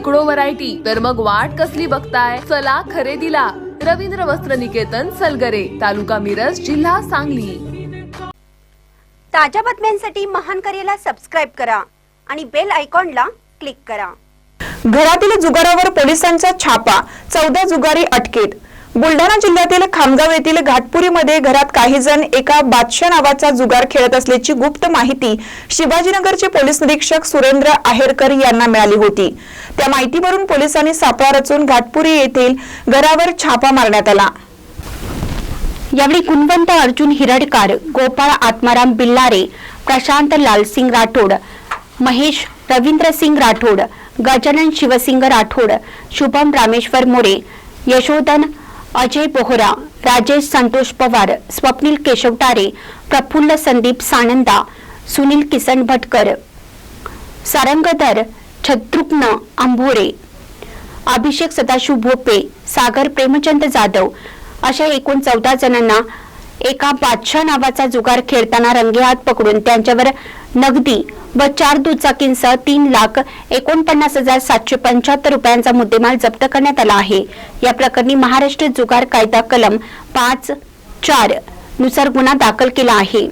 शेकडो व्हरायटी तर मग वाट कसली बघताय? चला खरेदीला. रवींद्र वस्त्र निकेतन सलगरे तालुका मिरज जिल्हा सांगली. ताज्या बातम्यांसाठी महान करेला सबस्क्राईब करा आणि बेल आयकॉनला क्लिक करा. घरातील जुगारावर पोलिसांचा छापा चौदा जुगारी अटकेत. बुलढाणा जिल्ह्यातील खामगाव येथील घाटपुरीमध्ये घरात काही जण एका बादशाह नावाचा जुगार खेळत असल्याची गुप्त माहिती शिवाजीनगरचे पोलीस निरीक्षक सुरेंद्र आहेरकर यांना मिळाली होती. त्या माहितीवरून पोलिसांनी सापळा रचून घाटपुरी येथील घरावर छापा मारण्यात आला. यावेळी गुणवंत अर्जुन हिरडकार गोपाळ आत्माराम बिल्लारे प्रशांत लालसिंग राठोड महेश रवींद्र सिंग राठोड गजानन शिवसिंग राठोड शुभम रामेश्वर मोरे यशोधन अजय बोहरा राजेश संतोष पवार स्वप्नील केशवटारे प्रफुल्ल संदीप सानंदा सुनील किसन भटकर. सारंगधर छत्रुघ्न आंभोरे. अभिषेक सदाशिव भोपे सागर प्रेमचंद जाधव अशा एकूण चौदा जणांना एका बादशाह नावाचा जुगार खेळताना रंगेहात पकडून त्यांच्यावर नगदी व चार दुचाकींसह तीन लाख एकोणपन्नास हजार सातशे पंच्याहत्तर रुपयांचा मुद्देमाल जप्त करण्यात आला आहे. या प्रकरणी महाराष्ट्र जुगार कायदा कलम पाच चारनुसार गुन्हा दाखल केला आहे.